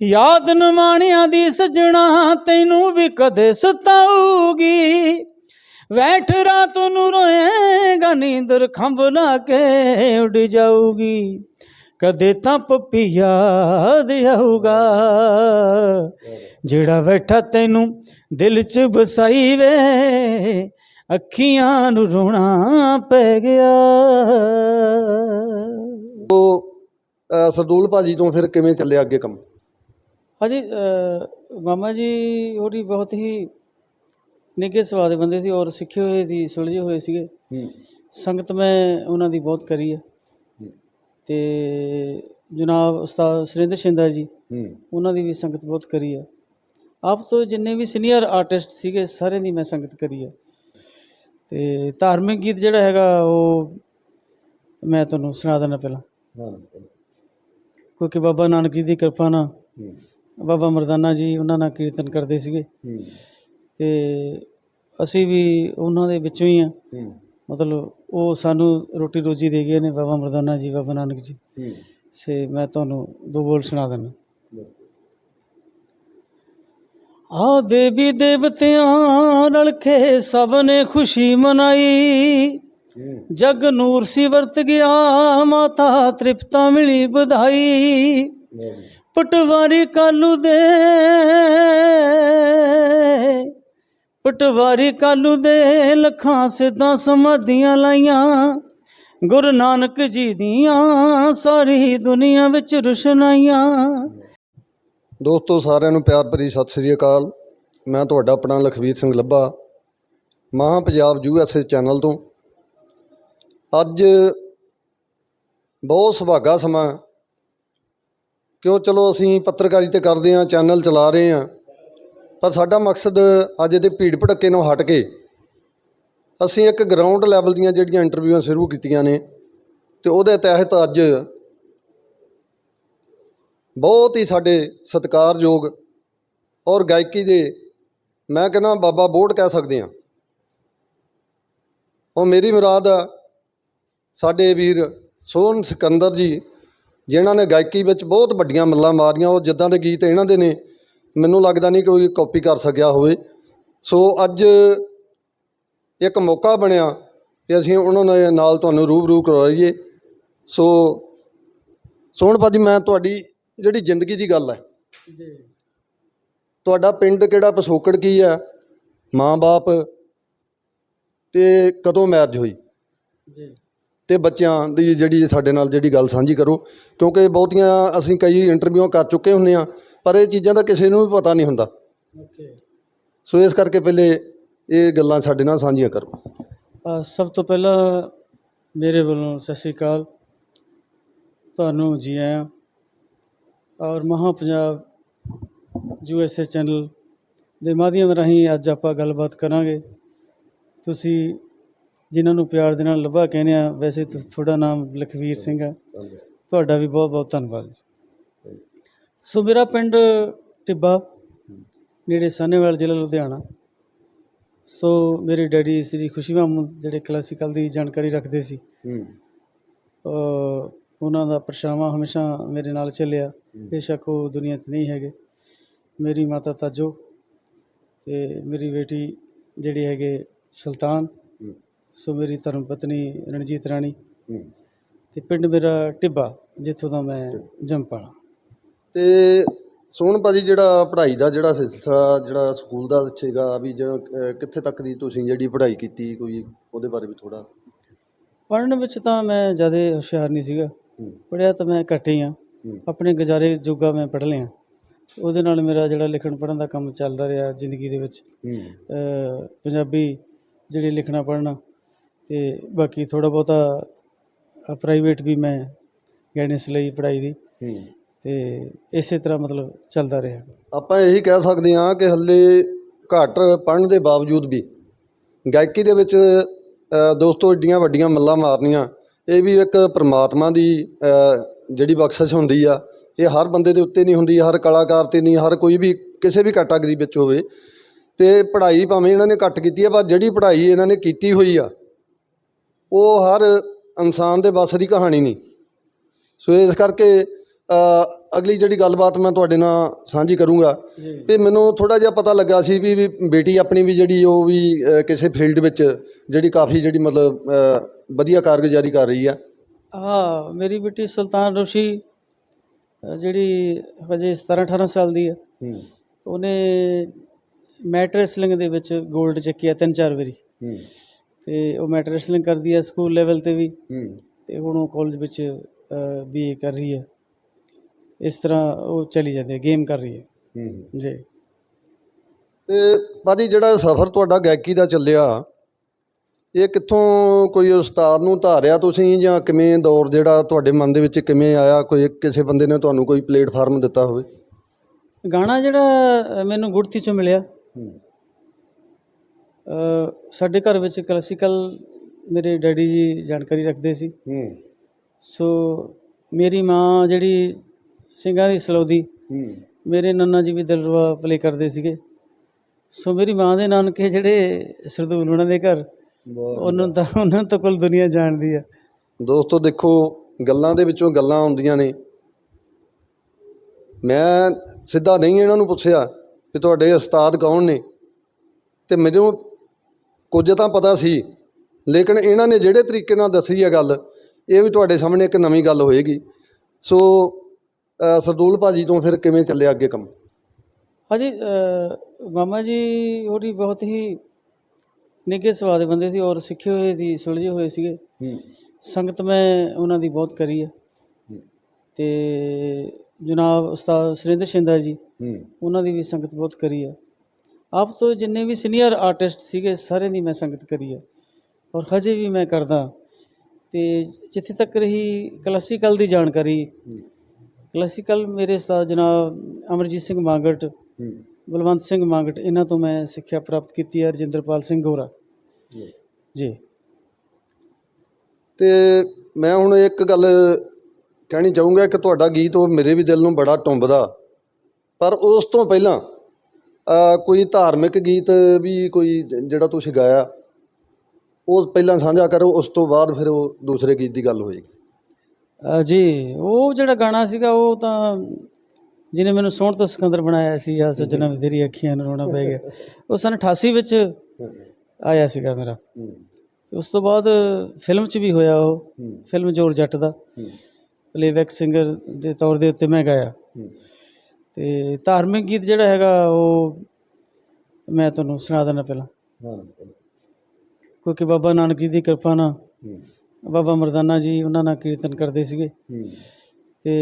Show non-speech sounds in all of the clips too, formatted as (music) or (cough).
ਯਾਦ ਨਮਾਣਿਆਂ ਦੀ ਸਜਣਾ ਤੈਨੂੰ ਵੀ ਕਦੇ ਸਤਾਊਗੀ। ਵੈਠ ਰਾਤ ਨੂੰ ਰੋਏਗਾ ਨੀਂਦਰ ਖੰਭ ਲਾ ਕੇ ਉੱਡ ਜਾਊਗੀ। ਕਦੇ ਤਾਂ ਪੱਪੀ ਯਾਦ ਆਊਗਾ। ਜਿਹੜਾ ਬੈਠਾ ਤੈਨੂੰ ਦਿਲ 'ਚ ਵਸਾਈ ਵੇ ਅੱਖੀਆਂ ਨੂੰ ਰੋਣਾ ਪੈ ਗਿਆ। ਉਹ ਸਰਦੂਲ ਭਾਜੀ ਤੋਂ ਫਿਰ ਕਿਵੇਂ ਚੱਲਿਆ ਅੱਗੇ ਕੰਮ? ਹਾਂਜੀ ਮਾਮਾ ਜੀ ਉਹਦੀ ਬਹੁਤ ਹੀ ਨਿੱਘੇ ਸੁਭਾਅ ਦੇ ਬੰਦੇ ਸੀ ਔਰ ਸਿੱਖੇ ਹੋਏ ਸੀ ਸੁਲਝੇ ਹੋਏ ਸੀਗੇ। ਹੂੰ। ਸੰਗਤ ਮੈਂ ਉਹਨਾਂ ਦੀ ਬਹੁਤ ਕਰੀ ਹੈ। ਤੇ ਜਨਾਬ ਉਸਤਾਦ ਸੁਰਿੰਦਰ ਸ਼ਿੰਦਾ ਜੀ ਹੂੰ। ਉਹਨਾਂ ਦੀ ਵੀ ਸੰਗਤ ਬਹੁਤ ਕਰੀ ਹੈ ਆਪ ਤੋਂ ਜਿੰਨੇ ਵੀ ਸੀਨੀਅਰ ਆਰਟਿਸਟ ਸੀਗੇ ਸਾਰਿਆਂ ਦੀ ਮੈਂ ਸੰਗਤ ਕਰੀ ਹੈ ਤੇ ਧਾਰਮਿਕ ਗੀਤ ਜਿਹੜਾ ਹੈਗਾ ਉਹ ਮੈਂ ਤੁਹਾਨੂੰ ਸੁਣਾ ਦਿੰਦਾ ਪਹਿਲਾਂ। ਹਾਂ। ਕਿਉਂਕਿ ਬਾਬਾ ਨਾਨਕ ਜੀ ਦੀ ਕਿਰਪਾ ਨਾਲ ਹੂੰ। ਬਾਬਾ ਮਰਦਾਨਾ ਜੀ ਉਹਨਾਂ ਨਾਲ ਕੀਰਤਨ ਕਰਦੇ ਸੀਗੇ। ਹੂੰ। ਤੇ ਅਸੀਂ ਵੀ ਉਹਨਾਂ ਦੇ ਵਿੱਚੋਂ ਹੀ ਆ। ਹੂੰ। ਮਤਲਬ ਉਹ ਸਾਨੂੰ ਰੋਟੀ ਰੋਜੀ ਦੇ ਗਏ ਨੇ ਬਾਬਾ ਮਰਦਾਨਾ ਜੀ ਬਾਬਾ ਨਾਨਕ ਜੀ। ਹੂੰ। ਸੇ ਮੈਂ ਤੁਹਾਨੂੰ ਦੋ ਬੋਲ ਸੁਣਾ ਦਿੰਦਾ। ਆ ਦੇਵੀ ਦੇਵਤਿਆਂ ਰਲ ਕੇ ਸਭ ਨੇ ਖੁਸ਼ੀ ਮਨਾਈ। ਜਗ ਨੂਰ ਸੀ ਵਰਤ ਗਿਆ ਮਾਤਾ ਤ੍ਰਿਪਤਾ ਮਿਲੀ ਵਧਾਈ। ਪਟਵਾਰੀ ਕਾਲੂ ਦੇ। ਪਟਵਾਰੀ ਕਾਲੂ ਦੇ, ਲੱਖਾਂ ਸਿੱਧਾਂ ਸਮਾਧੀਆਂ ਲਾਈਆਂ। ਗੁਰੂ ਨਾਨਕ ਜੀ ਦੀਆਂ ਸਾਰੀ ਦੁਨੀਆ ਵਿੱਚ ਰੁਸ਼ਨਾਈਆਂ। ਦੋਸਤੋ, ਸਾਰਿਆਂ ਨੂੰ ਪਿਆਰ ਭਰੀ ਸਤਿ ਸ੍ਰੀ ਅਕਾਲ। ਮੈਂ ਤੁਹਾਡਾ ਆਪਣਾ ਲਖਵੀਰ ਸਿੰਘ ਲੱਭਾ, ਮਹਾਂ ਪੰਜਾਬ ਯੂਐਸਏ ਚੈਨਲ ਤੋਂ। ਅੱਜ ਬਹੁਤ ਸੁਭਾਗਾ ਸਮਾਂ ਕਿਉਂ ਚਲੋ ਅਸੀਂ ਪੱਤਰਕਾਰੀ ਤਾਂ ਕਰਦੇ ਹਾਂ, ਚੈਨਲ ਚਲਾ ਰਹੇ ਹਾਂ। ਪਰ ਸਾਡਾ ਮਕਸਦ ਅੱਜ ਇਹਦੇ ਭੀੜ ਭੜੱਕੇ ਨੂੰ ਹਟ ਕੇ ਅਸੀਂ ਇੱਕ ਗਰਾਊਂਡ ਲੈਵਲ ਦੀਆਂ ਜਿਹੜੀਆਂ ਇੰਟਰਵਿਊਆਂ ਸ਼ੁਰੂ ਕੀਤੀਆਂ ਨੇ ਤੇ ਉਹਦੇ ਤਹਿਤ ਅੱਜ ਬਹੁਤ ਹੀ ਸਾਡੇ ਸਤਿਕਾਰਯੋਗ ਔਰ ਗਾਇਕੀ ਦੇ ਮੈਂ ਕਹਿੰਦਾ ਬਾਬਾ ਬੋੜ ਕਹਿ ਸਕਦੇ ਹਾਂ। ਉਹ ਮੇਰੀ ਮੁਰਾਦ ਆ ਸਾਡੇ ਵੀਰ ਸੋਹਣ ਸਿਕੰਦਰ ਜੀ ਜਿਨ੍ਹਾਂ ਨੇ ਗਾਇਕੀ ਵਿੱਚ ਬਹੁਤ ਵੱਡੀਆਂ ਮੱਲਾਂ ਮਾਰੀਆਂ ਉਹ ਜਿੱਦਾਂ ਦੇ ਗੀਤ ਇਹਨਾਂ ਦੇ ਨੇ ਮੈਨੂੰ ਲੱਗਦਾ ਨਹੀਂ ਕੋਈ ਕਾਪੀ ਕਰ ਸਕਿਆ ਹੋਵੇ। ਸੋ ਅੱਜ ਇੱਕ ਮੌਕਾ ਬਣਿਆ ਕਿ ਅਸੀਂ ਉਹਨਾਂ ਦੇ ਨਾਲ ਤੁਹਾਨੂੰ ਰੂਬਰੂ ਕਰਵਾਈਏ। ਸੋ ਸੋਹਣ ਭਾਜੀ ਮੈਂ ਤੁਹਾਡੀ ਜਿਹੜੀ ਜ਼ਿੰਦਗੀ ਦੀ ਗੱਲ ਹੈ ਜੀ। ਤੁਹਾਡਾ ਪਿੰਡ ਕਿਹੜਾ ਪਸੋਕੜ ਕੀ ਹੈ? ਮਾਂ-ਬਾਪ ਤੇ ਕਦੋਂ ਮੈਰਿਜ ਹੋਈ? ਜੀ। ਤੇ ਬੱਚਿਆਂ ਦੀ ਜਿਹੜੀ ਸਾਡੇ ਨਾਲ ਜਿਹੜੀ ਗੱਲ ਸਾਂਝੀ ਕਰੋ ਕਿਉਂਕਿ ਬਹੁਤੀਆਂ ਅਸੀਂ ਕਈ ਇੰਟਰਵਿਊਆਂ ਕਰ ਚੁੱਕੇ ਹੁੰਨੇ ਆ ਪਰ ਇਹ ਚੀਜ਼ਾਂ ਦਾ ਕਿਸੇ ਨੂੰ ਵੀ ਪਤਾ ਨਹੀਂ ਹੁੰਦਾ। ਸੋ ਇਸ ਕਰਕੇ ਪਹਿਲੇ ਇਹ ਗੱਲਾਂ ਸਾਡੇ ਨਾਲ ਸਾਂਝੀਆਂ ਕਰੋ। ਸਭ ਤੋਂ ਪਹਿਲਾਂ ਮੇਰੇ ਵੱਲੋਂ ਸਤਿ ਸ਼੍ਰੀ ਅਕਾਲ। ਤੁਹਾਨੂੰ ਜੀ ਆਇਆਂ ਔਰ ਮਹਾਂ ਪੰਜਾਬ ਯੂਐਸਏ ਚੈਨਲ ਦੇ ਮਾਧਿਅਮ ਰਾਹੀਂ ਅੱਜ ਆਪਾਂ ਗੱਲਬਾਤ ਕਰਾਂਗੇ। ਤੁਸੀਂ ਜਿਨ੍ਹਾਂ ਨੂੰ ਪਿਆਰ ਦੇ ਨਾਲ ਲੱਭਾ ਕਹਿੰਦੇ ਆ ਵੈਸੇ ਤੁਹਾਡਾ ਨਾਮ ਲਖਵੀਰ ਸਿੰਘ ਹੈ। ਤੁਹਾਡਾ ਵੀ ਬਹੁਤ ਬਹੁਤ ਧੰਨਵਾਦ ਜੀ। ਸੋ ਮੇਰਾ ਪਿੰਡ ਟਿੱਬਾ ਨੇੜੇ ਸਾਹਨੇਵਾਲ ਜ਼ਿਲ੍ਹਾ ਲੁਧਿਆਣਾ। ਸੋ ਮੇਰੇ ਡੈਡੀ ਸ੍ਰੀ ਖੁਸ਼ੀ ਮਾਮੂ ਜਿਹੜੇ ਕਲਾਸੀਕਲ ਦੀ ਜਾਣਕਾਰੀ ਰੱਖਦੇ ਸੀ। ਹੂੰ। ਉਹਨਾਂ ਦਾ ਪਰਛਾਵਾਂ ਹਮੇਸ਼ਾ ਮੇਰੇ ਨਾਲ ਚੱਲਿਆ। ਬੇਸ਼ੱਕ ਉਹ ਦੁਨੀਆ 'ਤੇ ਨਹੀਂ ਹੈਗੇ। ਮੇਰੀ ਮਾਤਾ ਤਾਜੋ ਤੇ ਮੇਰੀ ਬੇਟੀ ਜਿਹੜੀ ਹੈਗੇ ਸੁਲਤਾਨ। ਹੂੰ। ਸੋ ਮੇਰੀ ਧਰਮ ਪਤਨੀ ਰਣਜੀਤ ਰਾਣੀ ਹੂੰ। ਤੇ ਪਿੰਡ ਮੇਰਾ ਟਿੱਬਾ ਜਿੱਥੋਂ ਦਾ ਮੈਂ ਜੰਪਾਲਾ ਤੇ ਸੋਹਣ ਭਾਜੀ ਜਿਹੜਾ ਪੜ੍ਹਾਈ ਦਾ ਜਿਹੜਾ ਸਿਲਸਿਲਾ ਜਿਹੜਾ ਸਕੂਲ ਦਾ ਸੀਗਾ ਵੀ ਜਿਹੜਾ ਅਹ, ਕਿੱਥੇ ਤੱਕ ਦੀ ਤੁਸੀਂ ਜਿਹੜੀ ਪੜ੍ਹਾਈ ਕੀਤੀ ਕੋਈ ਉਹਦੇ ਬਾਰੇ ਵੀ ਥੋੜਾ ਪੜ੍ਹਨ ਵਿੱਚ ਤਾਂ ਮੈਂ ਜ਼ਿਆਦਾ ਹੁਸ਼ਿਆਰ ਨਹੀਂ ਸੀਗਾ। ਹੂੰ। ਪੜ੍ਹਿਆ ਤਾਂ ਮੈਂ ਘੱਟ ਹੀ ਆ। ਹੂੰ। ਆਪਣੇ ਗੁਜ਼ਾਰੇ ਜੋਗਾ ਮੈਂ ਪੜ੍ਹ ਲਿਆ। ਉਹਦੇ ਨਾਲ ਮੇਰਾ ਜਿਹੜਾ ਲਿਖਣ ਪੜ੍ਹਨ ਦਾ ਕੰਮ ਚੱਲਦਾ ਰਿਹਾ ਜ਼ਿੰਦਗੀ ਦੇ ਵਿੱਚ। ਹੂੰ। ਅ, ਪੰਜਾਬੀ ਜਿਹੜੀ ਲਿਖਣਾ ਪੜ੍ਹਨਾ ਤੇ ਬਾਕੀ ਥੋੜਾ ਬਹੁਤਾ ਪ੍ਰਾਈਵੇਟ ਵੀ ਮੈਂ ਗਾਈਡੈਂਸ ਲਈ ਪੜ੍ਹਾਈ ਦੀ। ਹੂੰ। ਤੇ ਇਸੇ ਤਰ੍ਹਾਂ ਮਤਲਬ ਚੱਲਦਾ ਰਿਹਾ। ਆਪਾਂ ਇਹੀ ਕਹਿ ਸਕਦੇ ਹਾਂ ਕਿ ਹੱਲੇ ਘੱਟ ਪੜ੍ਹਨ ਦੇ ਬਾਵਜੂਦ ਵੀ ਗਾਇਕੀ ਦੇ ਵਿੱਚ ਦੋਸਤੋ ਏਡੀਆਂ ਵੱਡੀਆਂ ਮੱਲਾਂ ਮਾਰਨੀਆਂ ਇਹ ਵੀ ਇੱਕ ਪ੍ਰਮਾਤਮਾ ਦੀ ਜਿਹੜੀ ਬਖਸ਼ਿਸ਼ ਹੁੰਦੀ ਆ ਇਹ ਹਰ ਬੰਦੇ ਦੇ ਉੱਤੇ ਨਹੀਂ ਹੁੰਦੀ ਹਰ ਕਲਾਕਾਰ ਤੇ ਨਹੀਂ ਹਰ ਕੋਈ ਵੀ ਕਿਸੇ ਵੀ ਕੈਟਾਗਰੀ ਵਿੱਚ ਹੋਵੇ। ਤੇ ਪੜ੍ਹਾਈ ਭਾਵੇਂ ਇਹਨਾਂ ਨੇ ਘੱਟ ਕੀਤੀ ਆ ਪਰ ਜਿਹੜੀ ਪੜ੍ਹਾਈ ਇਹਨਾਂ ਨੇ ਕੀਤੀ ਹੋਈ ਆ ਉਹ ਹਰ ਇਨਸਾਨ ਦੇ ਵੱਸ ਦੀ ਕਹਾਣੀ ਨਹੀਂ। ਸੋ ਇਸ ਕਰਕੇ ਅਗਲੀ ਜਿਹੜੀ ਗੱਲਬਾਤ ਮੈਂ ਤੁਹਾਡੇ ਨਾਲ ਸਾਂਝੀ ਕਰੂੰਗਾ ਵੀ ਮੈਨੂੰ ਥੋੜਾ ਜਿਹਾ ਪਤਾ ਲੱਗਾ ਸੀ ਵੀ ਬੇਟੀ ਆਪਣੀ ਵੀ ਜਿਹੜੀ ਉਹ ਵੀ ਕਿਸੇ ਫੀਲਡ ਵਿੱਚ ਜਿਹੜੀ ਕਾਫੀ ਜਿਹੜੀ ਮਤਲਬ ਵਧੀਆ ਕਾਰਗੁਜ਼ਾਰੀ ਕਰ ਰਹੀ ਆ। ਹਾਂ ਮੇਰੀ ਬੇਟੀ ਸੁਲਤਾਨ ਰੋਸ਼ੀ ਜਿਹੜੀ ਹਜੇ 17 18 ਸਾਲ ਦੀ ਹੈ। ਉਹਨੇ ਮੈਟ ਰੈਸਲਿੰਗ ਦੇ ਵਿੱਚ 골ਡ ਚੱਕਿਆ ਤਿੰਨ ਚਾਰ ਵਾਰੀ। ਤੇ ਉਹ ਮੈਟ ਰੈਸਲਿੰਗ ਕਰਦੀ ਹੈ ਸਕੂਲ ਲੈਵਲ ਤੇ ਵੀ। ਹੂੰ। ਤੇ ਹੁਣ ਉਹ ਕਾਲਜ ਵਿੱਚ ਬੀਏ ਕਰ ਰਹੀ ਹੈ ਇਸ ਤਰ੍ਹਾਂ ਉਹ ਚਲੀ ਜਾਂਦੀ ਹੈ ਗੇਮ ਕਰ ਰਹੀ ਹੈ ਹੂੰ। ਜੀ। ਤੇ ਬਾਜੀ ਜਿਹੜਾ ਸਫ਼ਰ ਤੁਹਾਡਾ ਗਾਇਕੀ ਦਾ ਚੱਲਿਆ ਇਹ ਕਿੱਥੋਂ ਕੋਈ ਉਸਤਾਦ ਨੂੰ ਧਾਰਿਆ ਤੁਸੀਂ ਜਾਂ ਕਿਵੇਂ ਦੌਰ ਜਿਹੜਾ ਤੁਹਾਡੇ ਮਨ ਦੇ ਵਿੱਚ ਕਿਵੇਂ ਆਇਆ? ਕੋਈ ਕਿਸੇ ਬੰਦੇ ਨੇ ਤੁਹਾਨੂੰ ਕੋਈ ਪਲੇਟਫਾਰਮ ਦਿੱਤਾ ਹੋਵੇ? ਗਾਣਾ ਜਿਹੜਾ ਮੈਨੂੰ ਗੁੜਤੀ ਚੋਂ ਮਿਲਿਆ। ਸਾਡੇ ਘਰ ਵਿੱਚ ਕਲਾਸੀਕਲ ਮੇਰੇ ਡੈਡੀ ਜੀ ਜਾਣਕਾਰੀ ਰੱਖਦੇ ਸੀ। ਹੂੰ। ਸੋ ਮੇਰੀ ਮਾਂ ਜਿਹੜੀ ਸਿੰਘਾਂ ਦੀ ਸਲੌਦੀ ਹੂੰ। ਮੇਰੇ ਨੰਨਾ ਜੀ ਵੀ ਦਿਲਰਵਾ ਪਲੇ ਕਰਦੇ ਸੀਗੇ। ਸੋ ਮੇਰੀ ਮਾਂ ਦੇ ਨਾਨਕੇ ਜਿਹੜੇ ਸਰਦੂਲ ਉਹਨਾਂ ਦੇ ਘਰ ਉਹਨਾਂ ਤਾਂ ਉਹਨਾਂ ਤੋਂ ਕੁੱਲ ਦੁਨੀਆ ਜਾਣਦੀ ਆ। ਦੋਸਤੋ ਦੇਖੋ ਗੱਲਾਂ ਦੇ ਵਿੱਚੋਂ ਗੱਲਾਂ ਆਉਂਦੀਆਂ ਨੇ। ਮੈਂ ਸਿੱਧਾ ਨਹੀਂ ਇਹਨਾਂ ਨੂੰ ਪੁੱਛਿਆ ਕਿ ਤੁਹਾਡੇ ਉਸਤਾਦ ਕੌਣ ਨੇ। ਤੇ ਮੈਨੂੰ ਕੁਝ ਤਾਂ ਪਤਾ ਸੀ ਲੇਕਿਨ ਇਹਨਾਂ ਨੇ ਜਿਹੜੇ ਤਰੀਕੇ ਨਾਲ ਦੱਸੀ ਹੈ ਗੱਲ ਇਹ ਵੀ ਤੁਹਾਡੇ ਸਾਹਮਣੇ ਇੱਕ ਨਵੀਂ ਗੱਲ ਹੋਏਗੀ। ਸੋ ਸਰਦੂਲ ਭਾਜੀ ਤੋਂ ਫਿਰ ਕਿਵੇਂ ਚੱਲਿਆ ਅੱਗੇ ਕੰਮ? ਹਾਂਜੀ ਮਾਮਾ ਜੀ ਉਹਦੀ ਬਹੁਤ ਹੀ ਨਿੱਘੇ ਸੁਭਾਅ ਦੇ ਬੰਦੇ ਸੀ ਔਰ ਸਿੱਖੇ ਹੋਏ ਸੀ ਸੁਲਝੇ ਹੋਏ ਸੀਗੇ। ਸੰਗਤ ਮੈਂ ਉਹਨਾਂ ਦੀ ਬਹੁਤ ਕਰੀ ਹੈ। ਤੇ ਜਨਾਬ ਉਸਤਾਦ ਸੁਰਿੰਦਰ ਸ਼ਿੰਦਾ ਜੀ ਉਹਨਾਂ ਦੀ ਵੀ ਸੰਗਤ ਬਹੁਤ ਕਰੀ ਹੈ ਆਪ ਤੋਂ ਜਿੰਨੇ ਵੀ ਸੀਨੀਅਰ ਆਰਟਿਸਟ ਸੀਗੇ ਸਾਰਿਆਂ ਦੀ ਮੈਂ ਸੰਗਤ ਕਰੀ ਹੈ। ਔਰ ਹਜੇ ਵੀ ਮੈਂ ਕਰਦਾ। ਤੇ ਜਿੱਥੇ ਤੱਕ ਰਹੀ ਕਲਾਸੀਕਲ ਦੀ ਜਾਣਕਾਰੀ ਕਲਾਸੀਕਲ ਮੇਰੇ ਉਸਤਾਦ ਜਨਾਬ ਅਮਰਜੀਤ ਸਿੰਘ ਮਾਂਗਟ ਬਲਵੰਤ ਸਿੰਘ ਮਾਂਗਟ ਇਹਨਾਂ ਤੋਂ ਮੈਂ ਸਿੱਖਿਆ ਪ੍ਰਾਪਤ ਕੀਤੀ ਹੈ ਰਜਿੰਦਰਪਾਲ ਸਿੰਘ ਗੋਰਾ। ਜੀ। ਤੇ ਮੈਂ ਹੁਣ ਇੱਕ ਗੱਲ ਕਹਿਣੀ ਚਾਹੂੰਗਾ ਕਿ ਤੁਹਾਡਾ ਗੀਤ ਉਹ ਮੇਰੇ ਵੀ ਦਿਲ ਨੂੰ ਬੜਾ ਟੁੰਬਦਾ। ਪਰ ਉਸ ਤੋਂ ਪਹਿਲਾਂ ਕੋਈ ਧਾਰਮਿਕ ਗੀਤ ਵੀ ਕੋਈ ਜਿਹੜਾ ਤੁਸੀਂ ਗਾਇਆ ਉਹ ਪਹਿਲਾਂ ਸਾਂਝਾ ਕਰੋ ਉਸ ਤੋਂ ਬਾਅਦ ਫਿਰ ਉਹ ਦੂਸਰੇ ਗੀਤ ਦੀ ਗੱਲ ਹੋਏਗੀ। ਜੀ ਉਹ ਜਿਹੜਾ ਗਾਣਾ ਸੀਗਾ ਉਹ ਤਾਂ ਜਿਹਨੇ ਮੈਨੂੰ ਸੋਹਣ ਤੋਂ ਸਿਕੰਦਰ ਬਣਾਇਆ ਸੀ ਆ ਸੱਜਣਾ ਤੇਰੀ ਅੱਖੀਆਂ ਨੂੰ ਰੋਣਾ ਪੈ ਗਿਆ। ਉਹ ਸਨ 88 ਵਿੱਚ ਆਇਆ ਸੀਗਾ ਮੇਰਾ। ਤੇ ਉਸ ਤੋਂ ਬਾਅਦ ਫਿਲਮ 'ਚ ਵੀ ਹੋਇਆ ਉਹ ਫਿਲਮ ਜੋਰ ਜੱਟ ਦਾ। ਪਲੇਬੈਕ ਸਿੰਗਰ ਦੇ ਤੌਰ ਦੇ ਉੱਤੇ ਮੈਂ ਗਾਇਆ। ਤੇ ਧਾਰਮਿਕ ਗੀਤ ਜਿਹੜਾ ਹੈਗਾ ਉਹ ਮੈਂ ਤੁਹਾਨੂੰ ਸੁਣਾ ਦਿੰਦਾ ਪਹਿਲਾਂ। ਕਿਉਂਕਿ ਬਾਬਾ ਨਾਨਕ ਜੀ ਦੀ ਕਿਰਪਾ ਨਾਲ ਬਾਬਾ ਮਰਦਾਨਾ ਜੀ ਉਹਨਾਂ ਨਾਲ ਕੀਰਤਨ ਕਰਦੇ ਸੀਗੇ। ਤੇ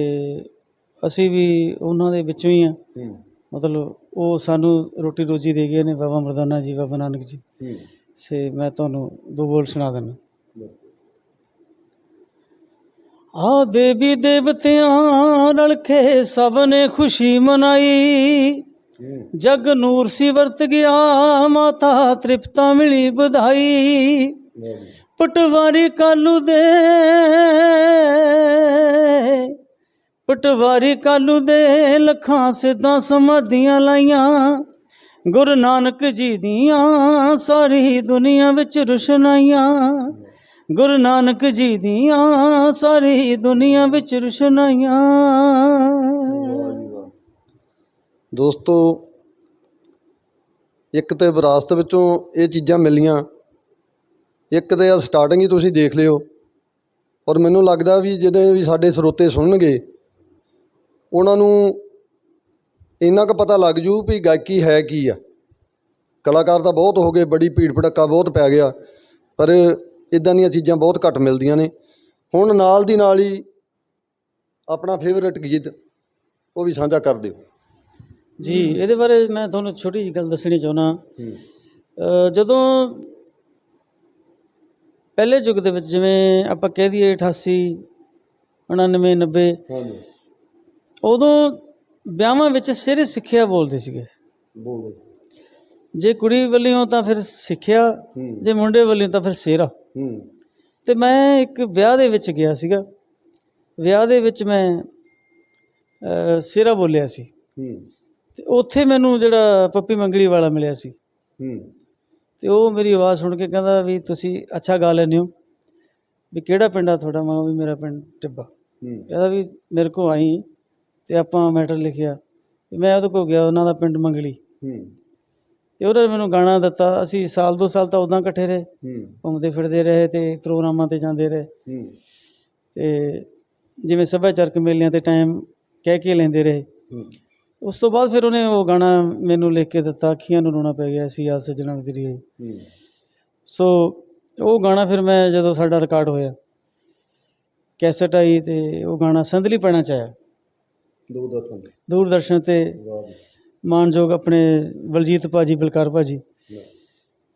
ਅਸੀਂ ਵੀ ਉਹਨਾਂ ਦੇ ਵਿੱਚੋਂ ਹੀ ਆ। ਮਤਲਬ ਉਹ ਸਾਨੂੰ ਰੋਟੀ ਰੋਜੀ ਦੇ ਗਏ ਨੇ ਬਾਬਾ ਮਰਦਾਨਾ ਜੀ ਬਾਬਾ ਨਾਨਕ ਜੀ। ਸੇ ਮੈਂ ਤੁਹਾਨੂੰ ਦੋ ਬੋਲ ਸੁਣਾ ਦਿੰਦਾ। ਆ ਦੇਵੀ ਦੇਵਤਿਆਂ ਰਲ ਕੇ ਸਭ ਨੇ ਖੁਸ਼ੀ ਮਨਾਈ। ਜਗ ਨੂਰ ਸੀ ਵਰਤ ਗਿਆ, ਮਾਤਾ ਤ੍ਰਿਪਤਾ ਮਿਲੀ ਵਧਾਈ। ਪਟਵਾਰੀ ਕਾਲੂ ਦੇ, ਪਟਵਾਰੀ ਕਾਲੂ ਦੇ ਲੱਖਾਂ ਸਿੱਧਾਂ ਸਮਾਧੀਆਂ ਲਾਈਆਂ। ਗੁਰੂ ਨਾਨਕ ਜੀ ਦੀਆਂ ਸਾਰੀ ਦੁਨੀਆ ਵਿੱਚ ਰੁਸ਼ਨਾਈਆਂ। ਗੁਰੂ ਨਾਨਕ ਜੀ ਦੀਆਂ ਸਾਰੀ ਦੁਨੀਆ ਵਿੱਚ ਰੁਸ਼ਨਾਈਆਂ। ਦੋਸਤੋ, ਇੱਕ ਤੇ ਵਿਰਾਸਤ ਵਿੱਚੋਂ ਇਹ ਚੀਜ਼ਾਂ ਮਿਲੀਆਂ। ਇੱਕ ਤੇ ਆ ਸਟਾਰਟਿੰਗ ਹੀ ਤੁਸੀਂ ਦੇਖ ਲਿਓ। ਔਰ ਮੈਨੂੰ ਲੱਗਦਾ ਵੀ ਜਿਹਦੇ ਵੀ ਸਾਡੇ ਸਰੋਤੇ ਸੁਣਨਗੇ, ਉਹਨਾਂ ਨੂੰ ਇੰਨਾ ਕੁ ਪਤਾ ਲੱਗ ਜੂ ਵੀ ਗਾਇਕੀ ਹੈ ਕੀ ਆ। ਕਲਾਕਾਰ ਤਾਂ ਬਹੁਤ ਹੋ ਗਏ, ਬੜੀ ਭੀੜ ਭੜੱਕਾ ਬਹੁਤ ਪੈ ਗਿਆ। ਪਰ ਇਦਾਂ ਦੀਆਂ ਚੀਜ਼ਾਂ ਬਹੁਤ ਘੱਟ ਮਿਲਦੀਆਂ ਨੇ। ਹੁਣ ਨਾਲ ਦੀ ਨਾਲ ਹੀ ਆਪਣਾ ਫੇਵਰਟ ਗੀਤ ਉਹ ਵੀ ਸਾਂਝਾ ਕਰ ਦਿਓ। ਜੀ ਇਹਦੇ ਬਾਰੇ ਮੈਂ ਤੁਹਾਨੂੰ ਛੋਟੀ ਜਿਹੀ ਗੱਲ ਦੱਸਣੀ ਚਾਹੁੰਦਾ। ਜਦੋਂ ਪਹਿਲੇ ਯੁੱਗ ਦੇ ਵਿੱਚ ਜਿਵੇਂ ਆਪਾਂ ਕਹਿ ਦਈਏ 88 99 90 ਹਾਂਜੀ। ਉਦੋਂ ਵਿਆਹਾਂ ਵਿੱਚ ਸਿਰੇ ਸਿੱਖਿਆ ਬੋਲਦੇ ਸੀਗੇ। ਬੋਲੋ ਜੇ ਕੁੜੀ ਵੱਲੋਂ ਤਾਂ ਫਿਰ ਸਿੱਖਿਆ ਜੇ ਮੁੰਡੇ ਵੱਲੋਂ ਤਾਂ ਫਿਰ ਸਿਹਰਾ। ਤੇ ਮੈਂ ਇੱਕ ਵਿਆਹ ਦੇ ਵਿੱਚ ਗਿਆ ਸੀਗਾ। ਵਿਆਹ ਦੇ ਵਿੱਚ ਮੈਂ ਸਿਹਰਾ ਬੋਲਿਆ ਸੀ। ਤੇ ਉੱਥੇ ਮੈਨੂੰ ਜਿਹੜਾ ਪੱਪੀ ਮੰਗਲੀ ਵਾਲਾ ਮਿਲਿਆ ਸੀ। ਤੇ ਉਹ ਮੇਰੀ ਆਵਾਜ਼ ਸੁਣ ਕੇ ਕਹਿੰਦਾ ਵੀ ਤੁਸੀਂ ਅੱਛਾ ਗਾ ਲੈਂਦੇ ਹੋ। ਵੀ ਕਿਹੜਾ ਪਿੰਡ ਆ ਤੁਹਾਡਾ? ਮਾਂ ਵੀ ਮੇਰਾ ਪਿੰਡ ਟਿੱਬਾ। ਕਹਿੰਦਾ ਵੀ ਮੇਰੇ ਕੋ ਆਈ ਤੇ ਆਪਾਂ ਮੈਟਰ ਲਿਖਿਆ। ਮੈਂ ਉਹਦੇ ਕੋਲ ਗਿਆ ਉਹਨਾਂ ਦਾ ਪਿੰਡ ਮੰਗਲੀ। ਤੇ ਉਹਨੇ ਮੈਨੂੰ ਗਾਣਾ ਦਿੱਤਾ। ਅਸੀਂ ਸਾਲ ਦੋ ਸਾਲ ਤਾਂ ਉਦਾਂ ਇਕੱਠੇ ਰਹੇ। ਘੁੰਮਦੇ ਫਿਰਦੇ ਰਹੇ ਤੇ ਪ੍ਰੋਗਰਾਮਾਂ ਤੇ ਜਾਂਦੇ ਰਹੇ। ਤੇ ਜਿਵੇਂ ਸੱਭਿਆਚਾਰਕ ਮੇਲਿਆਂ ਤੇ ਟਾਈਮ ਕਹਿ ਕੇ ਲੈਂਦੇ ਰਹੇ। ਉਸ ਤੋਂ ਬਾਅਦ ਫਿਰ ਉਹਨੇ ਉਹ ਗਾਣਾ ਮੈਨੂੰ ਲਿਖ ਕੇ ਦਿੱਤਾ ਅੱਖੀਆਂ ਨੂੰ ਰੋਣਾ ਪੈ ਗਿਆ ਸੀ ਯਾਦ ਸੱਜਣਾ ਵਜ਼ਰੀ ਆਈ ਹੂੰ। ਸੋ ਉਹ ਗਾਣਾ ਫਿਰ ਮੈਂ ਜਦੋਂ ਸਾਡਾ ਰਿਕਾਰਡ ਹੋਇਆ ਕੈਸਟ ਆਈ ਤੇ ਉਹ ਗਾਣਾ ਸੰਦਲੀ ਪੈਣਾ ਚ ਆਇਆ। ਦੋ ਦਰਸ਼ਨ ਦੂਰਦਰਸ਼ਨ ਤੇ ਮਾਨਯੋਗ ਆਪਣੇ ਬਲਜੀਤ ਭਾਜੀ ਬਲਕਾਰ ਭਾਜੀ।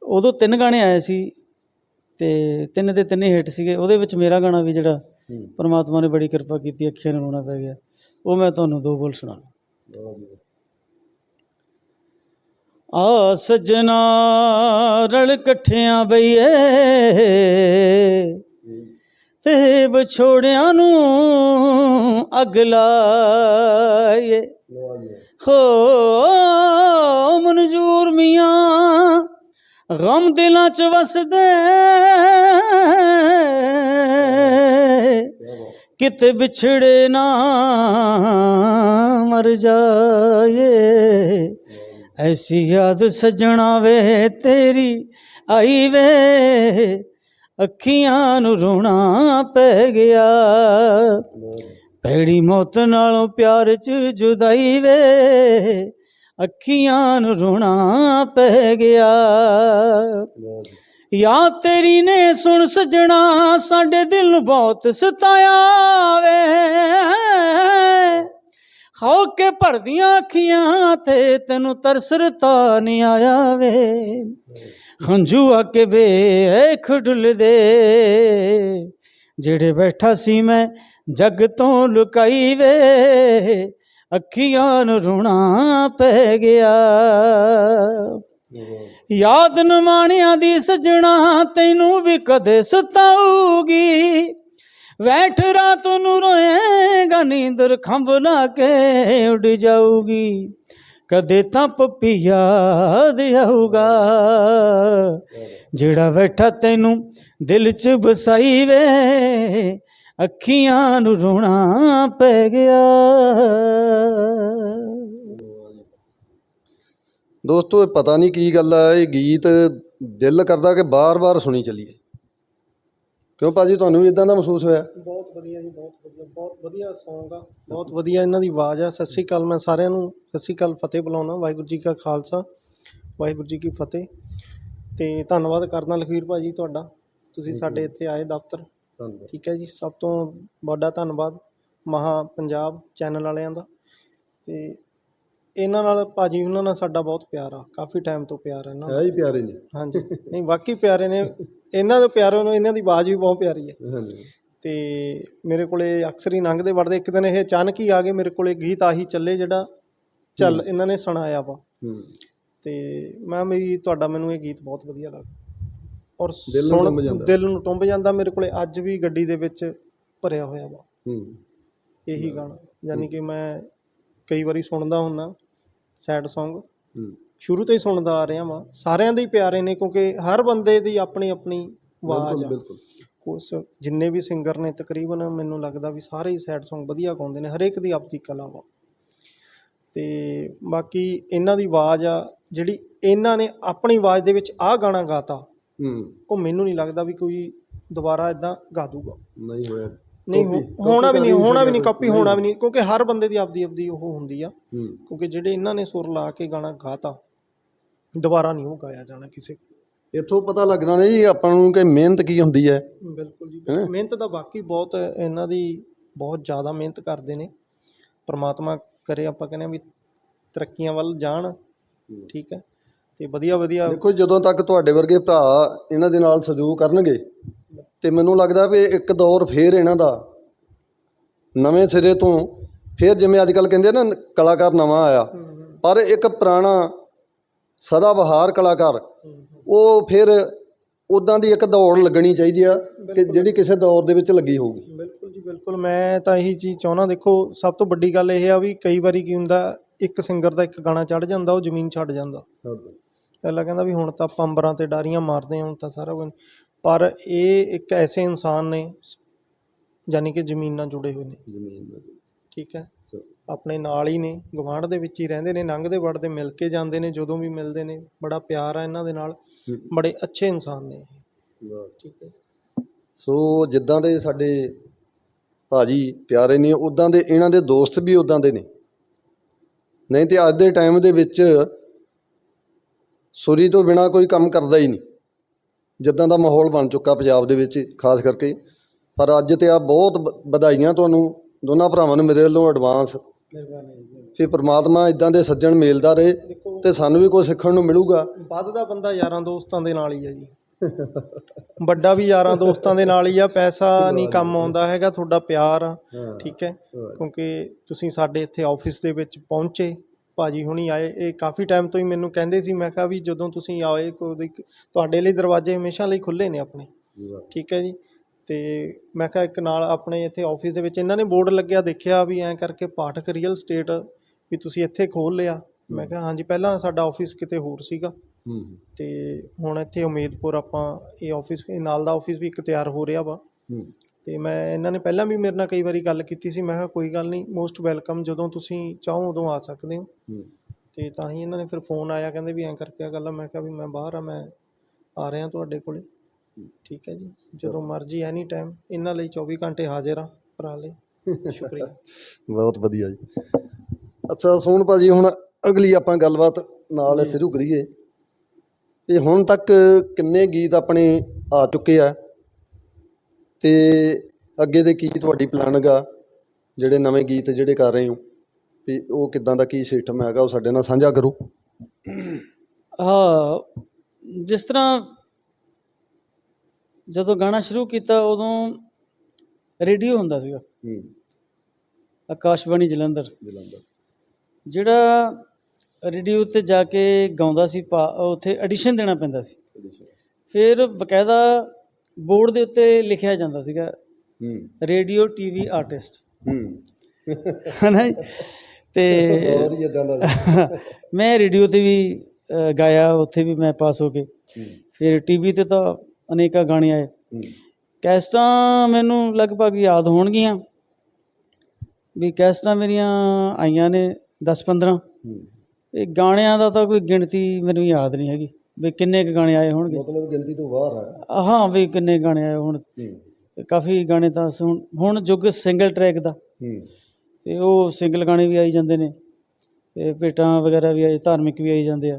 ਉਦੋਂ ਤਿੰਨ ਗਾਣੇ ਆਏ ਸੀ ਤੇ ਤਿੰਨ ਦੇ ਤਿੰਨੇ ਹਿੱਟ ਸੀਗੇ। ਉਹਦੇ ਵਿੱਚ ਮੇਰਾ ਗਾਣਾ ਵੀ ਜਿਹੜਾ ਹੂੰ ਪਰਮਾਤਮਾ ਨੇ ਬੜੀ ਕਿਰਪਾ ਕੀਤੀ ਅੱਖੀਆਂ ਨੂੰ ਰੋਣਾ ਪੈ ਗਿਆ। ਉਹ ਮੈਂ ਤੁਹਾਨੂੰ ਦੋ ਬੋਲ ਸੁਣਾ। ਆ ਸੱਜਣਾ ਰਲ ਇਕੱਠਿਆਂ ਬਈਏ। ਤੇ ਵਿਛੋੜਿਆਂ ਨੂੰ ਅੱਗ ਲਾਏ ਵਾਹ ਮਨਜ਼ੂਰ ਮੀਆਂ, ਗਮ ਦਿਲਾਂ ਚ ਵਸਦੇ। ਕਿਤੇ ਵਿਛੜੇ ਨਾ ਮਰ ਜਾਏ ਐਸੀ ਯਾਦ ਸਜਣਾ ਵੇ ਤੇਰੀ ਆਈ ਵੇ। ਅੱਖੀਆਂ ਨੂੰ ਰੋਣਾ ਪੈ ਗਿਆ। ਭੈੜੀ ਮੌਤ ਨਾਲੋਂ ਪਿਆਰ ਚ ਜੁਦਾਈ ਵੇ। ਅੱਖੀਆਂ ਨੂੰ ਰੋਣਾ ਪੈ ਗਿਆ। ਯਾ ਤੇਰੀ ਨੇ ਸੁਣ ਸਜਣਾ, ਸਾਡੇ ਦਿਲ ਨੂੰ ਬਹੁਤ ਸਤਾਇਆ ਵੇ। ਹੋ ਕੇ ਭਰਦੀਆਂ ਅੱਖੀਆਂ ਤੇ ਤੈਨੂੰ ਤਰਸ ਰਤਾ ਨਹੀਂ ਆਇਆ ਵੇ। ਹੰਝੂ ਆ ਕੇ ਵੇਖ ਡੁੱਲਦੇ। ਜਿਹੜੇ ਬੈਠਾ ਸੀ ਮੈਂ ਜੱਗ ਤੋਂ ਲੁਕਾਈ ਵੇ ਅੱਖੀਆਂ ਨੂੰ ਰੁਣਾ ਪੈ ਗਿਆ। ਵਾਹ ਜੀ। ਯਾਦ ਨਮਾਣਿਆਂ ਦੀ ਸਜਣਾ ਤੈਨੂੰ ਵੀ ਕਦੇ ਸਤਾਊਗੀ। ਬੈਠ ਰਾਤ ਨੂੰ ਰੋਏਗਾ, ਨੀਂਦਰ ਖੰਭ ਲਾ ਕੇ ਉੱਡ ਜਾਊਗੀ। ਕਦੇ ਤਾਂ ਪੱਪੀ ਯਾਦ ਆਊਗਾ। ਜਿਹੜਾ ਬੈਠਾ ਤੈਨੂੰ ਦਿਲ 'ਚ ਵਸਾਈ ਵੇ ਅੱਖੀਆਂ ਨੂੰ ਰੋਣਾ ਪੈ ਗਿਆ। ਦੋਸਤੋ ਇਹ ਪਤਾ ਨਹੀਂ ਕੀ ਗੱਲ ਹੈ ਇਹ ਗੀਤ ਦਿਲ ਕਰਦਾ ਕਿ ਬਾਰ-ਬਾਰ ਸੁਣੀ ਚੱਲੀਏ। ਕਿਉਂ ਭਾਜੀ ਤੁਹਾਨੂੰ ਵੀ ਇਦਾਂ ਦਾ ਮਹਿਸੂਸ ਹੋਇਆ? ਬਹੁਤ ਵਧੀਆ ਜੀ ਬਹੁਤ ਵਧੀਆ ਬਹੁਤ ਵਧੀਆ Song ਆ ਬਹੁਤ ਵਧੀਆ ਇਹਨਾਂ ਦੀ ਆਵਾਜ਼ ਆ। ਸਤਿ ਸ਼੍ਰੀ ਅਕਾਲ ਮੈਂ ਸਾਰਿਆਂ ਨੂੰ ਸਤਿ ਸ਼੍ਰੀ ਅਕਾਲ ਫਤਿਹ ਬੁਲਾਉਣਾ ਵਾਹਿਗੁਰੂ ਜੀ ਕਾ ਖਾਲਸਾ ਵਾਹਿਗੁਰੂ ਜੀ ਕੀ ਫਤਿਹ। ਤੇ ਧੰਨਵਾਦ ਕਰਦਾ ਲਖਵੀਰ ਭਾਜੀ ਤੁਹਾਡਾ ਤੁਸੀਂ ਸਾਡੇ ਇੱਥੇ ਆਏ ਦਫ਼ਤਰ। ਧੰਨਵਾਦ। ਠੀਕ ਹੈ ਜੀ ਸਭ ਤੋਂ ਵੱਡਾ ਧੰਨਵਾਦ ਮਹਾ ਪੰਜਾਬ ਚੈਨਲ ਵਾਲਿਆਂ ਦਾ। ਤੇ ਇਹਨਾਂ ਨਾਲ ਭਾਜੀ ਉਹਨਾਂ ਨਾਲ ਸਾਡਾ ਬਹੁਤ ਪਿਆਰ ਆ ਕਾਫੀ ਟਾਈਮ ਤੋਂ ਪਿਆਰ ਹੈ ਇਹਨਾਂ ਹੈ ਹੀ ਪਿਆਰੇ ਨੇ। ਹਾਂਜੀ। ਨਹੀਂ ਵਾਕਈ ਪਿਆਰੇ ਨੇ ਇਹਨਾਂ ਦੇ ਪਿਆਰੇ ਨੂੰ ਇਹਨਾਂ ਦੀ ਆਵਾਜ਼ ਵੀ ਬਹੁਤ ਪਿਆਰੀ ਹੈ। ਹਾਂਜੀ। ਤੇ ਮੇਰੇ ਕੋਲੇ ਅਕਸਰ ਹੀ ਲੰਘਦੇ ਵੜਦੇ ਇੱਕ ਦਿਨ ਇਹ ਅਚਾਨਕ ਹੀ ਆ ਗਏ ਮੇਰੇ ਕੋਲੇ ਗੀਤ ਆਹੀ ਚੱਲੇ ਜਿਹੜਾ ਚੱਲ ਇਹਨਾਂ ਨੇ ਸੁਣਾਇਆ ਵਾ। ਹੂੰ। ਤੇ ਮੈਂ ਵੀ ਤੁਹਾਡਾ ਮੈਨੂੰ ਇਹ ਗੀਤ ਬਹੁਤ ਵਧੀਆ ਲੱਗਦਾ। ਔਰ ਦਿਲ ਨੂੰ ਸੁਣ- ਟੁੰਬ ਜਾਂਦਾ। ਦਿਲ ਨੂੰ ਟੁੰਬ ਜਾਂਦਾ ਮੇਰੇ ਕੋਲੇ ਅੱਜ ਵੀ ਗੱਡੀ ਦੇ ਵਿੱਚ ਭਰਿਆ ਹੋਇਆ ਵਾ। ਹੂੰ। ਇਹੀ ਗਾਣਾ। ਯਾਨੀ ਕਿ ਮੈਂ ਕਈ ਵਾਰੀ ਸੁਣਦਾ ਹੁੰਨਾ ਸੈਡ Song ਹੂੰ। ਸ਼ੁਰੂ ਤੋਂ ਹੀ ਸੁਣਦਾ ਆ ਰਿਹਾ ਵਾਂ। ਸਾਰਿਆਂ ਦੇ ਹੀ ਪਿਆਰੇ ਨੇ ਕਿਉਂਕਿ ਹਰ ਬੰਦੇ ਦੀ ਆਪਣੀ ਆਪਣੀ ਆਵਾਜ਼ ਬਿਲਕੁਲ ਆ। ਬਿਲਕੁਲ ਉਸ ਜਿੰਨੇ ਵੀ ਸਿੰਗਰ ਨੇ ਤਕਰੀਬਨ ਮੈਨੂੰ ਲੱਗਦਾ ਵੀ ਸਾਰੇ ਹੀ ਸੈਡ Song ਵਧੀਆ ਗਾਉਂਦੇ ਨੇ ਹਰੇਕ ਦੀ ਆਪਦੀ ਕਲਾ ਵਾ। ਤੇ ਬਾਕੀ ਇਹਨਾਂ ਦੀ ਆਵਾਜ਼ ਆ ਜਿਹੜੀ ਇਹਨਾਂ ਨੇ ਆਪਣੀ ਆਵਾਜ਼ ਦੇ ਵਿੱਚ ਆਹ ਗਾਣਾ ਗਾਤਾ ਹੂੰ। ਉਹ ਮੈਨੂੰ ਨਹੀਂ ਲੱਗਦਾ ਵੀ ਕੋਈ ਦੁਬਾਰਾ ਇਦਾਂ ਗਾ ਦੂਗਾ। ਨਹੀਂ ਹੋਇਆ। ਨਹੀਂ ਹੋ- Copy- ਹੋਣਾ ਵੀ ਨਹੀਂ ਹੋਣਾ ਵੀ ਨਹੀਂ ਕਾਪੀ ਹੋਣਾ ਵੀ ਨਹੀਂ ਕਿਉਂਕਿ ਹਰ ਬੰਦੇ ਦੀ ਆਪਦੀ ਆਪਦੀ ਉਹ ਹੁੰਦੀ ਆ। ਹੂੰ। ਕਿਉਂਕਿ ਜਿਹੜੇ ਇਹਨਾਂ ਨੇ ਸੁਰ ਲਾ ਕੇ ਗਾਣਾ ਗਾਤਾ ਦੁਬਾਰਾ ਨਹੀਂ ਉਹ ਗਾਇਆ ਜਾਣਾ ਕਿਸੇ। ਇੱਥੋਂ ਪਤਾ ਲੱਗਣਾ ਨਹੀਂ ਜੀ ਆਪਾਂ ਨੂੰ ਕਿ ਮਿਹਨਤ ਕੀ ਹੁੰਦੀ ਹੈ। ਬਿਲਕੁਲ ਜੀ ਹੈਂ? ਮਿਹਨਤ ਦਾ ਬਾਕੀ ਬਹੁਤ ਇਹਨਾਂ ਦੀ ਬਹੁਤ ਜ਼ਿਆਦਾ ਮਿਹਨਤ ਕਰਦੇ ਨੇ। ਪ੍ਰਮਾਤਮਾ ਕਰੇ ਆਪਾਂ ਕਹਿੰਦੇ ਆ ਵੀ ਤਰੱਕੀਆਂ ਵੱਲ ਜਾਣ ਠੀਕ ਹੈ। ਤੇ ਵਧੀਆ ਵਧੀਆ। ਦੇਖੋ ਜਦੋਂ ਤੱਕ ਤੁਹਾਡੇ ਵਰਗੇ ਭਰਾ ਇਹਨਾਂ ਦੇ ਨਾਲ ਸਹਿਯੋਗ ਕਰਨਗੇ ਤੇ ਮੈਨੂੰ ਲੱਗਦਾ ਵੀ ਇੱਕ ਦੌਰ ਫੇਰ ਇਹਨਾਂ ਦਾ ਨਵੇਂ ਸਿਰੇ ਤੋਂ ਫੇਰ ਜਿਵੇਂ ਅੱਜ ਕੱਲ ਕਹਿੰਦੇ ਨਾ ਕਲਾਕਾਰ ਨਵਾਂ ਆਇਆ ਪਰ ਇੱਕ ਪੁਰਾਣਾ ਸਦਾ ਬਹਾਰ ਕਲਾਕਾਰ ਉਹ ਫਿਰ ਉਦਾਂ ਦੀ ਇੱਕ ਦੌੜ ਲੱਗਣੀ ਚਾਹੀਦੀ ਆ ਕਿ ਜਿਹੜੀ ਕਿਸੇ ਦੌਰ ਦੇ ਵਿੱਚ ਲੱਗੀ ਹੋਊਗੀ। ਬਿਲਕੁਲ ਜੀ ਬਿਲਕੁਲ। ਮੈਂ ਤਾਂ ਇਹੀ ਚੀਜ਼ ਚਾਹੁੰਦਾ ਦੇਖੋ ਸਭ ਤੋਂ ਵੱਡੀ ਗੱਲ ਇਹ ਆ ਵੀ ਕਈ ਵਾਰੀ ਕੀ ਹੁੰਦਾ ਇੱਕ ਸਿੰਗਰ ਦਾ ਇੱਕ ਗਾਣਾ ਚੜ ਜਾਂਦਾ ਉਹ ਜ਼ਮੀਨ ਛੱਡ ਜਾਂਦਾ। ਪਹਿਲਾਂ ਕਹਿੰਦਾ ਵੀ ਹੁਣ ਤਾਂ ਆਪਾਂ ਅੰਬਰਾਂ ਤੇ ਡਾਰੀਆਂ ਮਾਰਦੇ ਹਾਂ ਹੁਣ ਤਾਂ ਸਾਰਾ ਕੁਝ। ਪਰ ਇਹ ਇੱਕ ਐਸੇ ਇਨਸਾਨ ਨੇ ਯਾਨੀ ਕਿ ਜ਼ਮੀਨ ਨਾਲ ਜੁੜੇ ਹੋਏ ਨੇ। ਜ਼ਮੀਨ ਠੀਕ ਹੈ? ਆਪਣੇ ਨਾਲ ਹੀ ਨੇ ਗਵਾਂਢ ਦੇ ਵਿੱਚ ਹੀ ਰਹਿੰਦੇ ਨੇ ਲੰਘਦੇ ਵੜਦੇ ਮਿਲ ਕੇ ਜਾਂਦੇ ਨੇ ਜਦੋਂ ਵੀ ਮਿਲਦੇ ਨੇ। ਬੜਾ ਪਿਆਰ ਆ ਇਹਨਾਂ ਦੇ ਨਾਲ। ਬੜੇ ਅੱਛੇ ਇਨਸਾਨ ਨੇ ਇਹ। ਠੀਕ ਹੈ? ਸੋ ਜਿੱਦਾਂ ਦੇ ਸਾਡੇ ਭਾਜੀ ਪਿਆਰੇ ਨੇ ਉਦਾਂ ਦੇ ਇਹਨਾਂ ਦੇ ਦੋਸਤ ਵੀ ਉਦਾਂ ਦੇ ਨੇ। ਨਹੀਂ ਤੇ ਅੱਜ ਦੇ ਟਾਈਮ ਦੇ ਵਿੱਚ ਸੁਰੀ ਤੋਂ ਬਿਨਾ ਕੋਈ ਕੰਮ ਕਰਦਾ ਹੀ ਨਹੀਂ। ਜਿੱਦਾਂ ਦਾ ਮਾਹੌਲ ਬਣ ਚੁੱਕਾ ਪੰਜਾਬ ਦੇ ਵਿੱਚ ਖਾਸ ਕਰਕੇ। ਪਰ ਅੱਜ ਤੇ ਆ ਬਹੁਤ ਵਧਾਈਆਂ ਤੁਹਾਨੂੰ ਦੋਨਾਂ ਭਰਾਵਾਂ ਨੂੰ ਮੇਰੇ ਵੱਲੋਂ ਐਡਵਾਂਸ ਤੇ ਪ੍ਰਮਾਤਮਾ ਇਦਾਂ ਦੇ ਸੱਜਣ ਮਿਲਦਾ ਰਹੇ ਤੇ ਸਾਨੂੰ ਵੀ ਕੁਝ ਸਿੱਖਣ ਨੂੰ ਮਿਲੂਗਾ। ਵੱਧਦਾ ਬੰਦਾ ਯਾਰਾਂ ਦੋਸਤਾਂ ਦੇ ਨਾਲ ਹੀ ਆ ਜੀ। ਵੱਡਾ ਵੀ ਯਾਰਾਂ ਦੋਸਤਾਂ ਦੇ ਨਾਲ ਹੀ ਆ ਪੈਸਾ ਨਹੀਂ ਕੰਮ ਆਉਂਦਾ ਹੈਗਾ ਤੁਹਾਡਾ ਪਿਆਰ ਆ। ਠੀਕ ਹੈ? ਕਿਉਂਕਿ ਤੁਸੀਂ ਸਾਡੇ ਇੱਥੇ ਆਫਿਸ ਦੇ ਵਿੱਚ ਪਹੁੰਚੇ। ਭਾਜੀ ਹੁਣੀ ਆਏ ਇਹ ਕਾਫੀ ਟਾਈਮ ਤੋਂ ਹੀ ਮੈਨੂੰ ਕਹਿੰਦੇ ਸੀ ਮੈਂ ਕਿਹਾ ਵੀ ਜਦੋਂ ਤੁਸੀਂ ਆਏ ਕੋਈ ਤੁਹਾਡੇ ਲਈ ਦਰਵਾਜ਼ੇ ਹਮੇਸ਼ਾ ਲਈ ਖੁੱਲੇ ਨੇ ਆਪਣੇ। ਠੀਕ ਹੈ ਜੀ। ਤੇ ਮੈਂ ਕਿਹਾ ਇੱਕ ਨਾਲ ਆਪਣੇ ਇੱਥੇ ਆਫਿਸ ਦੇ ਵਿੱਚ ਇਹਨਾਂ ਨੇ ਬੋਰਡ ਲੱਗਿਆ ਦੇਖਿਆ ਵੀ ਐਂ ਕਰਕੇ ਪਾਠਕ ਰੀਅਲ ਸਟੇਟ ਵੀ ਤੁਸੀਂ ਇੱਥੇ ਖੋਲ ਲਿਆ। ਮੈਂ ਕਿਹਾ ਹਾਂਜੀ ਪਹਿਲਾਂ ਸਾਡਾ ਆਫਿਸ ਕਿਤੇ ਹੋਰ ਸੀਗਾ। ਤੇ ਹੁਣ ਇੱਥੇ ਉਮੀਦਪੁਰ ਆਪਾਂ ਇਹ ਆਫਿਸ ਨਾਲ ਦਾ ਆਫਿਸ ਵੀ ਇੱਕ ਤਿਆਰ ਹੋ ਰਿਹਾ ਵਾ। ਹੂੰ ਤੇ ਮੈਂ ਇਹਨਾਂ ਨੇ ਪਹਿਲਾਂ ਵੀ ਮੇਰੇ ਨਾਲ ਕਈ ਵਾਰੀ ਗੱਲ ਕੀਤੀ ਸੀ ਮੈਂ ਕਿਹਾ ਕੋਈ ਗੱਲ ਨਹੀਂ ਮੋਸਟ ਵੈਲਕਮ ਜਦੋਂ ਤੁਸੀਂ ਚਾਹੋ ਉਦੋਂ ਆ ਸਕਦੇ ਹੋ। ਹੂੰ। ਤੇ ਤਾਂ ਹੀ ਇਹਨਾਂ ਨੇ ਫਿਰ ਫੋਨ ਆਇਆ ਕਹਿੰਦੇ ਵੀ ਐਂ ਕਰਕੇ ਆ ਗੱਲ ਆ ਮੈਂ ਕਿਹਾ ਵੀ ਮੈਂ ਬਾਹਰ ਆ ਮੈਂ ਆ ਰਿਹਾ ਤੁਹਾਡੇ ਕੋਲੇ। ਠੀਕ ਹੈ ਜੀ ਜਦੋਂ ਮਰਜ਼ੀ ਐਨੀ ਟਾਈਮ ਇਹਨਾਂ ਲਈ 24 ਘੰਟੇ ਹਾਜ਼ਰ ਆ ਭਰਾ ਲਈ। ਸ਼ੁਕਰੀਆ। (laughs) ਬਹੁਤ ਵਧੀਆ ਜੀ। ਅੱਛਾ ਸੋਹਣ ਭਾਜੀ ਹੁਣ ਅਗਲੀ ਆਪਾਂ ਗੱਲਬਾਤ ਨਾਲ ਸ਼ੁਰੂ ਕਰੀਏ। ਇਹ ਹੁਣ ਤੱਕ ਕਿੰਨੇ ਗੀਤ ਆਪਣੇ ਆ ਚੁੱਕੇ ਆ? ਤੇ ਅੱਗੇ ਦੇ ਕੀ ਤੁਹਾਡੀ ਪਲਾਨਿੰਗ ਆ ਜਿਹੜੇ ਨਵੇਂ ਗੀਤ ਜਿਹੜੇ ਕਰ ਰਹੇ ਹੋ ਵੀ ਉਹ ਕਿਦਾਂ ਦਾ ਕੀ ਸਿਸਟਮ ਹੈਗਾ ਉਹ ਸਾਡੇ ਨਾਲ ਸਾਂਝਾ ਕਰੋ। ਹਾਂ ਜਿਸ ਤਰ੍ਹਾਂ ਜਦੋਂ ਗਾਣਾ ਸ਼ੁਰੂ ਕੀਤਾ ਉਦੋਂ ਰੇਡੀਓ ਹੁੰਦਾ ਸੀਗਾ। ਹੂੰ। ਆਕਾਸ਼ਬਾਣੀ ਜਲੰਧਰ। ਜਲੰਧਰ। ਜਿਹੜਾ ਰੇਡੀਓ ਤੇ ਜਾ ਕੇ ਗਾਉਂਦਾ ਸੀ ਉੱਥੇ ਐਡੀਸ਼ਨ ਦੇਣਾ ਪੈਂਦਾ ਸੀ। ਫਿਰ ਬਕਾਇਦਾ ਬੋਰਡ ਦੇ ਉੱਤੇ ਲਿਖਿਆ ਜਾਂਦਾ ਸੀਗਾ ਹੂੰ। Radio TV artist. ਹੂੰ। ਹਨਾ ਜੀ? ਤੇ ਹੋਰ ਹੀ ਇਦਾਂ ਦਾ ਮੈਂ ਰੇਡੀਓ ਤੇ ਵੀ ਅ, ਗਾਇਆ ਉੱਥੇ ਵੀ ਮੈਂ ਪਾਸ ਹੋ ਕੇ। ਹੂੰ। ਫਿਰ ਟੀਵੀ ਤੇ ਤਾਂ ਅਨੇਕਾਂ ਗਾਣੇ ਆਏ। ਹੂੰ। ਕੈਸਟਾਂ ਮੈਨੂੰ ਲਗਭਗ ਯਾਦ ਹੋਣਗੀਆਂ। ਵੀ ਕੈਸਟਾਂ ਮੇਰੀਆਂ ਆਈਆਂ ਨੇ 10 15 ਹੂੰ। ਇਹ ਗਾਣਿਆਂ ਦਾ ਤਾਂ ਕੋਈ ਗਿਣਤੀ ਮੈਨੂੰ ਯਾਦ ਨਹੀਂ ਹੈਗੀ। ਵੀ ਕਿੰਨੇ ਕੁ ਗਾਣੇ ਆਏ ਹੋਣਗੇ? ਮਤਲਬ ਗਿਣਤੀ ਤੋਂ ਬਾਹਰ ਆ ਹਾਂ ਵੀ ਕਿੰਨੇ ਗਾਣੇ ਆਏ ਹੁਣ। ਹੂੰ। ਕਾਫੀ ਗਾਣੇ ਤਾਂ ਸੁਣ ਹੁਣ ਯੁੱਗ ਸਿੰਗਲ ਟਰੈਕ ਦਾ। ਹੂੰ। ਤੇ ਉਹ ਸਿੰਗਲ ਗਾਣੇ ਵੀ ਆਈ ਜਾਂਦੇ ਨੇ। ਤੇ ਭੇਟਾਂ ਵਗੈਰਾ ਵੀ ਆਈ ਧਾਰਮਿਕ ਵੀ ਆਈ ਜਾਂਦੇ ਆ।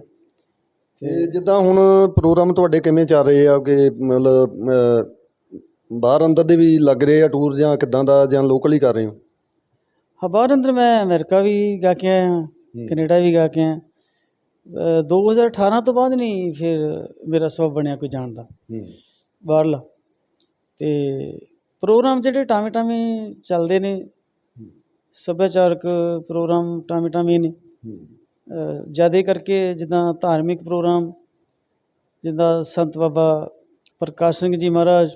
ਤੇ ਜਿੱਦਾਂ ਹੁਣ ਪ੍ਰੋਗਰਾਮ ਤੁਹਾਡੇ ਕਿਵੇਂ ਚੱਲ ਰਹੇ ਆ? ਕਿ ਮਤਲਬ ਬਾਹਰ ਅੰਦਰ ਦੇ ਵੀ ਲੱਗ ਰਹੇ ਆ ਟੂਰ ਜਾਂ ਕਿੱਦਾਂ ਦਾ ਜਾਂ ਲੋਕਲ ਹੀ ਕਰ ਰਹੇ ਹੋ? ਹਾਂ ਬਾਹਰ ਅੰਦਰ ਮੈਂ ਅਮਰੀਕਾ ਵੀ ਗਾ ਕੇ ਆਇਆ ਕੈਨੇਡਾ ਵੀ ਗਾ ਕੇ ਆਇਆ 2018 ਤੋਂ ਬਾਅਦ ਨਹੀਂ ਫਿਰ ਮੇਰਾ ਸਬਬ ਬਣਿਆ ਕੋਈ ਜਾਣ ਦਾ। ਹੂੰ। ਬਾਹਰਲਾ। ਤੇ ਪ੍ਰੋਗਰਾਮ ਜਿਹੜੇ ਟਾਵੇਂ ਟਾਵੇਂ ਚੱਲਦੇ ਨੇ ਸੱਭਿਆਚਾਰਕ ਪ੍ਰੋਗਰਾਮ ਟਾਵੇਂ ਟਾਵੇਂ ਨੇ। ਹੂੰ। ਜ਼ਿਆਦਾ ਕਰਕੇ ਜਿੱਦਾਂ ਧਾਰਮਿਕ ਪ੍ਰੋਗਰਾਮ ਜਿੱਦਾਂ ਸੰਤ ਬਾਬਾ ਪ੍ਰਕਾਸ਼ ਸਿੰਘ ਜੀ ਮਹਾਰਾਜ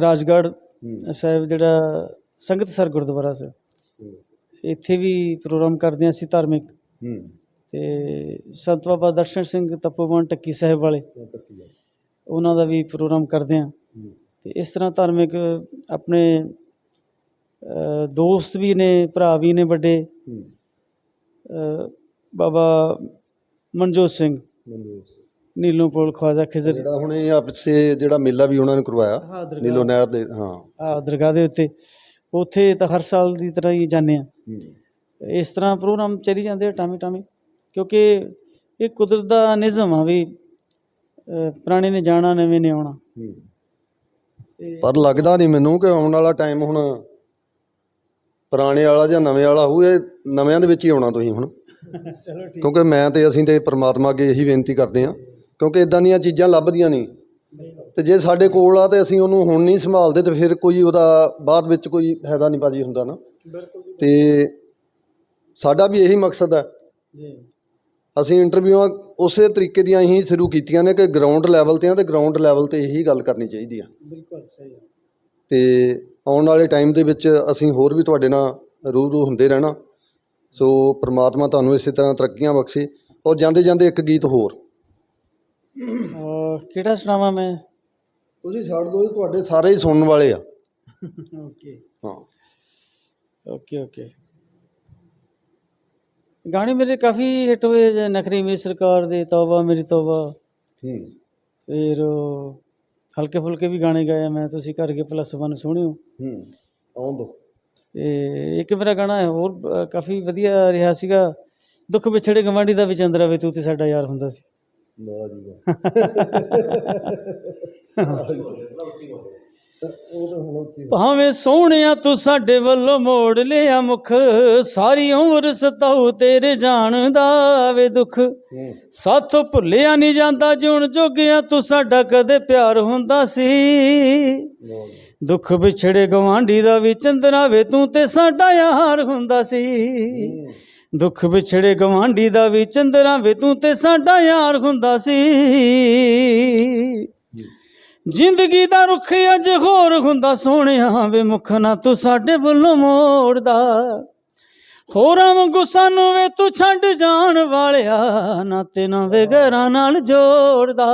ਰਾਜਗੜ੍ਹ ਸਾਹਿਬ ਜਿਹੜਾ ਸੰਗਤਸਰ ਗੁਰਦੁਆਰਾ ਸਾਹਿਬ। ਇੱਥੇ ਵੀ ਪ੍ਰੋਗਰਾਮ ਕਰਦੇ ਹਾਂ ਅਸੀਂ ਧਾਰਮਿਕ। ਹੂੰ। ਤੇ ਸੰਤ ਬਾਬਾ ਦਰਸ਼ਨ ਸਿੰਘ ਤਪੋਵਨ ਟੱਕੀ ਸਾਹਿਬ ਵਾਲੇ ਉਹਨਾਂ ਦਾ ਵੀ ਪ੍ਰੋਗਰਾਮ ਕਰਦੇ ਹਾਂ। ਤੇ ਇਸ ਤਰ੍ਹਾਂ ਧਾਰਮਿਕ ਆਪਣੇ ਦੋਸਤ ਵੀ ਨੇ ਭਰਾ ਵੀ ਨੇ ਵੱਡੇ। ਬਾਬਾ ਮਨਜੋਤ ਸਿੰਘ। ਨੀਲੋਂ ਕੋਲ ਖਵਾਜਾ ਖਿਜ਼ਰ। ਜਿਹੜਾ ਹੁਣ ਆਪਸੇ ਜਿਹੜਾ ਮੇਲਾ ਵੀ ਉਹਨਾਂ ਨੇ ਕਰਵਾਇਆ ਨੀਲੋ ਨਹਿਰ ਦੇ ਹਾਂ। ਆ ਦਰਗਾਹ ਦੇ ਉੱਤੇ। ਉੱਥੇ ਤਾਂ ਹਰ ਸਾਲ ਦੀ ਤਰ੍ਹਾਂ ਹੀ ਜਾਂਦੇ ਆ। ਇਸ ਤਰ੍ਹਾਂ ਪ੍ਰੋਗਰਾਮ ਚੱਲੀ ਜਾਂਦੇ ਆ ਟਾਵੇਂ ਟਾਵੇਂ ਕਿਉਂਕਿ ਇਹ ਕੁਦਰਤ ਦਾ ਨਿਜ਼ਮ ਆ ਵੀ ਪੁਰਾਣੇ ਨੇ ਜਾਣਾ ਨਵੇਂ ਨੇ ਆਉਣਾ। ਪਰ ਲੱਗਦਾ ਨਹੀਂ ਮੈਨੂੰ ਕਿ ਆਉਣ ਵਾਲਾ ਟਾਈਮ ਹੁਣ ਪੁਰਾਣੇ ਵਾਲਾ ਜਾਂ ਨਵੇਂ ਵਾਲਾ ਹੋਊ ਇਹ ਨਵਿਆਂ ਦੇ ਵਿੱਚ ਹੀ ਆਉਣਾ ਤੁਸੀਂ ਹੁਣ। ਚਲੋ ਠੀਕ। ਕਿਉਂਕਿ ਮੈਂ ਤੇ ਅਸੀਂ ਤੇ ਪ੍ਰਮਾਤਮਾ ਅੱਗੇ ਇਹੀ ਬੇਨਤੀ ਕਰਦੇ ਹਾਂ ਕਿਉਂਕਿ ਇਦਾਂ ਦੀਆਂ ਚੀਜ਼ਾਂ ਲੱਭਦੀਆਂ ਨਹੀਂ। ਤੇ ਜੇ ਸਾਡੇ ਕੋਲ ਆ ਤੇ ਅਸੀਂ ਉਹਨੂੰ ਹੁਣ ਨਹੀਂ ਸੰਭਾਲਦੇ ਤੇ ਫਿਰ ਕੋਈ ਉਹਦਾ ਬਾਅਦ ਵਿੱਚ ਕੋਈ ਫਾਇਦਾ ਨਹੀਂ ਭਾਜੀ ਹੁੰਦਾ ਨਾ। ਬਿਲਕੁਲ ਤੇ ਸਾਡਾ ਵੀ ਇਹੀ ਮਕਸਦ ਹੈ। ਜੀ। ਅਸੀਂ ਇੰਟਰਵਿਊਆਂ ਉਸੇ ਤਰੀਕੇ ਦੀਆਂ ਹੀ ਸ਼ੁਰੂ ਕੀਤੀਆਂ ਨੇ ਕਿ ਗਰਾਊਂਡ ਲੈਵਲ ਤੇ ਆ ਤੇ ਗਰਾਊਂਡ ਲੈਵਲ ਤੇ ਇਹੀ ਗੱਲ ਕਰਨੀ ਚਾਹੀਦੀ ਆ। ਬਿਲਕੁਲ ਸਹੀ ਤੇ ਆਉਣ ਵਾਲੇ ਟਾਈਮ ਦੇ ਵਿੱਚ ਅਸੀਂ ਹੋਰ ਵੀ ਤੁਹਾਡੇ ਨਾਲ ਰੂਬਰੂ ਹੁੰਦੇ ਰਹਿਣਾ। ਸੋ ਪ੍ਰਮਾਤਮਾ ਤੁਹਾਨੂੰ ਇਸੇ ਤਰ੍ਹਾਂ ਤਰੱਕੀਆਂ ਬਖਸ਼ੇ। ਔਰ ਜਾਂਦੇ ਜਾਂਦੇ ਇੱਕ ਗੀਤ ਹੋਰ। ਅ, ਕਿਹੜਾ ਸੁਣਾਵਾਂ ਮੈਂ? ਤੁਸੀਂ ਛੱਡ ਦਿਓ ਜੀ, ਤੁਹਾਡੇ ਸਾਰੇ ਹੀ ਸੁਣਨ ਵਾਲੇ ਆ। ਓਕੇ। ਹਾਂ। Okay okay. ਗਾਣੇ ਮੇਰੇ ਕਾਫੀ ਹਿੱਟ ਹੋਏ ਜੇ ਨਖਰੀ ਮੇਰੀ ਸਰਕਾਰ ਦੇ ਤੌਬਾ ਮੇਰੀ ਤੌਬਾ। ਹੂੰ। ਫਿਰ ਉਹ ਹਲਕੇ ਫੁਲਕੇ ਵੀ ਗਾਣੇ ਗਾਏ ਮੈਂ ਤੁਸੀਂ ਕਰਕੇ ਪਲੱਸ 1 ਸੁਣਿਓ। ਹੂੰ ਆਉਣ ਦੋ ਤੇ ਇੱਕ ਮੇਰਾ ਗਾਣਾ ਹੈ ਹੋਰ ਅ, ਕਾਫੀ ਵਧੀਆ ਰਿਹਾ ਸੀਗਾ। ਦੁੱਖ ਵਿਛੜੇ ਗਵਾਂਢੀ ਦਾ ਵਿਚੰਦਰਾ ਵੇ ਤੂੰ ਤੇ ਸਾਡਾ ਯਾਰ ਹੁੰਦਾ ਸੀ। ਵਾਹ ਜੀ ਵਾਹ ਉਹ ਤਾਂ ਹੁਣ ਕੀ ਭਾਵੇਂ ਸੋਹਣਿਆ ਤੂੰ ਸਾਡੇ ਵੱਲੋਂ ਮੋੜ ਲਿਆ ਮੁਖ ਸਾਰੀ ਉਮਰ ਸਤਾਉ ਤੇਰੇ ਜਾਣ ਦਾ ਵੇ ਦੁੱਖ। ਸਾਥੋਂ ਭੁੱਲਿਆ ਨਹੀਂ ਜਾਂਦਾ ਜਿਉਣ ਜੋਗਿਆ ਤੂੰ ਸਾਡਾ ਕਦੇ ਪਿਆਰ ਹੁੰਦਾ ਸੀ। ਦੁੱਖ ਵਿਛੜੇ ਗਵਾਂਢੀ ਦਾ ਵੀ ਚੰਦਰਾ ਵੇ ਤੂੰ ਤੇ ਸਾਡਾ ਯਾਰ ਹੁੰਦਾ ਸੀ। ਦੁੱਖ ਵਿਛੜੇ ਗਵਾਂਢੀ ਦਾ ਵੀ ਚੰਦਰਾ ਵੇ ਤੂੰ ਤੇ ਸਾਡਾ ਯਾਰ ਹੁੰਦਾ ਸੀ। ਜ਼ਿੰਦਗੀ ਦਾ ਰੁੱਖ ਅਜ ਹੋਰ ਹੁੰਦਾ ਸੋਹਣਿਆ ਵੇ ਮੁਖ ਨਾ ਤੂੰ ਸਾਡੇ ਵੱਲੋਂ ਮੋੜਦਾ। ਹੋਰਾਂ ਵਾਂਗੂ ਸਾਨੂੰ ਵੇ ਤੂੰ ਛੱਡ ਜਾਣ ਵਾਲਿਆ ਨਾ ਤੇ ਨਾ ਵੇ ਘਰਾਂ ਨਾਲ ਜੋੜਦਾ।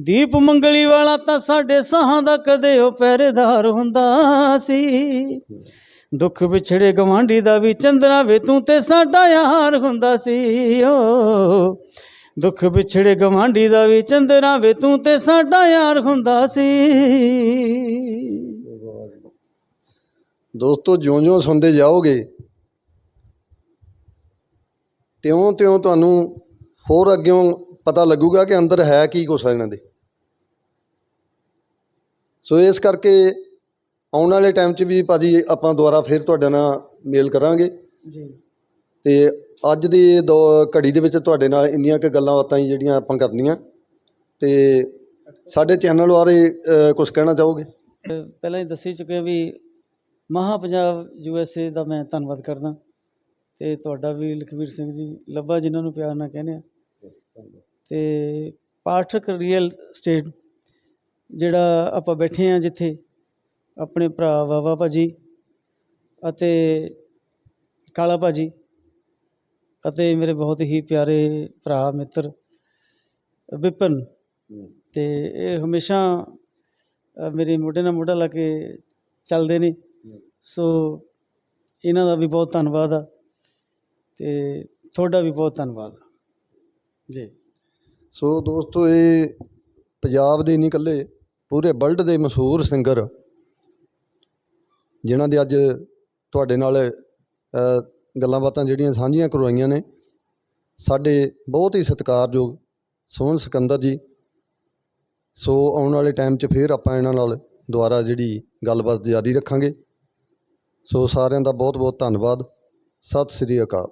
ਦੀਪ ਮੰਗਲੀ ਵਾਲਾ ਤਾਂ ਸਾਡੇ ਸਾਹਾਂ ਦਾ ਕਦੇ ਉਹ ਪਹਿਰੇਦਾਰ ਹੁੰਦਾ ਸੀ। ਦੁੱਖ ਵਿਛੜੇ ਗਵਾਂਢੀ ਦਾ ਵੀ ਚੰਦਰਾ ਵੇ ਤੂੰ ਤੇ ਸਾਡਾ ਯਾਰ ਹੁੰਦਾ ਸੀ, ਓ। ਦੁੱਖ ਵਿਛੜੇ ਗਵਾਂਢੀ ਦਾ ਵੀ ਚੰਦਰਾ ਵੇ ਤੂੰ ਤੇ ਸਾਡਾ ਯਾਰ ਹੁੰਦਾ ਸੀ। ਦੋਸਤੋ, ਜਿਉਂ-ਜਿਉਂ ਸੁਣਦੇ ਜਾਓਗੇ, ਤਿਉਂ-ਤਿਉਂ ਤੁਹਾਨੂੰ ਹੋਰ ਅੱਗਿਓਂ ਪਤਾ ਲੱਗੂਗਾ ਕਿ ਅੰਦਰ ਹੈ ਕੀ ਕੁਛ ਇਹਨਾਂ ਦੇ। ਸੋ ਇਸ ਕਰਕੇ ਆਉਣ ਵਾਲੇ ਟਾਈਮ 'ਚ ਵੀ ਭਾਜੀ ਆਪਾਂ ਦੁਬਾਰਾ ਫਿਰ ਤੁਹਾਡੇ ਨਾਲ ਮੇਲ ਕਰਾਂਗੇ। ਜੀ। ਤੇ ਅੱਜ ਦੀ ਦੋ ਘੜੀ ਦੇ ਵਿੱਚ ਤੁਹਾਡੇ ਨਾਲ ਇੰਨੀਆਂ ਕੁ ਗੱਲਾਂ ਬਾਤਾਂ ਹੀ ਜਿਹੜੀਆਂ ਆਪਾਂ ਕਰਨੀਆਂ। ਤੇ ਸਾਡੇ ਚੈਨਲ ਬਾਰੇ ਕੁਝ ਕਹਿਣਾ ਚਾਹੋਗੇ? ਪਹਿਲਾਂ ਹੀ ਦੱਸੀ ਚੁੱਕੇ ਵੀ ਮਹਾ ਪੰਜਾਬ ਯੂਐਸਏ ਦਾ ਮੈਂ ਧੰਨਵਾਦ ਕਰਦਾ। ਤੇ ਤੁਹਾਡਾ ਵੀ ਲਖਵੀਰ ਸਿੰਘ ਜੀ ਲੱਭਾ ਜਿਨ੍ਹਾਂ ਨੂੰ ਪਿਆਰ ਨਾਲ ਕਹਿੰਦੇ ਆ। ਤੇ ਪਾਠਕ ਰੀਅਲ ਸਟੇਟ ਜਿਹੜਾ ਆਪਾਂ ਬੈਠੇ ਆ ਜਿੱਥੇ ਆਪਣੇ ਭਰਾ ਵਾਵਾ ਭਾਜੀ ਅਤੇ ਕਾਲਾ ਭਾਜੀ ਅਤੇ ਮੇਰੇ ਬਹੁਤ ਹੀ ਪਿਆਰੇ ਭਰਾ ਮਿੱਤਰ ਵਿਪਨ ਤੇ ਇਹ ਹਮੇਸ਼ਾ ਮੇਰੇ ਮੋਢੇ ਨਾਲ ਮੋਢਾ ਲਾ ਕੇ ਚੱਲਦੇ ਨੇ। ਸੋ ਇਹਨਾਂ ਦਾ ਵੀ ਬਹੁਤ ਧੰਨਵਾਦ ਆ ਤੇ ਤੁਹਾਡਾ ਵੀ ਬਹੁਤ ਧੰਨਵਾਦ ਆ। ਜੀ। ਸੋ ਦੋਸਤੋ ਇਹ ਪੰਜਾਬ ਦੇ ਨਹੀਂ ਇਕੱਲੇ ਪੂਰੇ ਵਰਲਡ ਦੇ ਮਸ਼ਹੂਰ ਸਿੰਗਰ ਜਿਨ੍ਹਾਂ ਦੇ ਅੱਜ ਤੁਹਾਡੇ ਨਾਲ ਗੱਲਾਂ ਬਾਤਾਂ ਜਿਹੜੀਆਂ ਸਾਂਝੀਆਂ ਕਰਵਾਈਆਂ ਨੇ, ਸਾਡੇ ਬਹੁਤ ਹੀ ਸਤਿਕਾਰਯੋਗ ਸੋਹਣ ਸਿਕੰਦਰ ਜੀ। ਸੋ ਆਉਣ ਵਾਲੇ ਟਾਈਮ 'ਚ ਫਿਰ ਆਪਾਂ ਇਹਨਾਂ ਨਾਲ ਦੁਬਾਰਾ ਜਿਹੜੀ ਗੱਲਬਾਤ ਜਾਰੀ ਰੱਖਾਂਗੇ। ਸੋ ਸਾਰਿਆਂ ਦਾ ਬਹੁਤ ਬਹੁਤ ਧੰਨਵਾਦ। ਸਤਿ ਸ੍ਰੀ ਅਕਾਲ।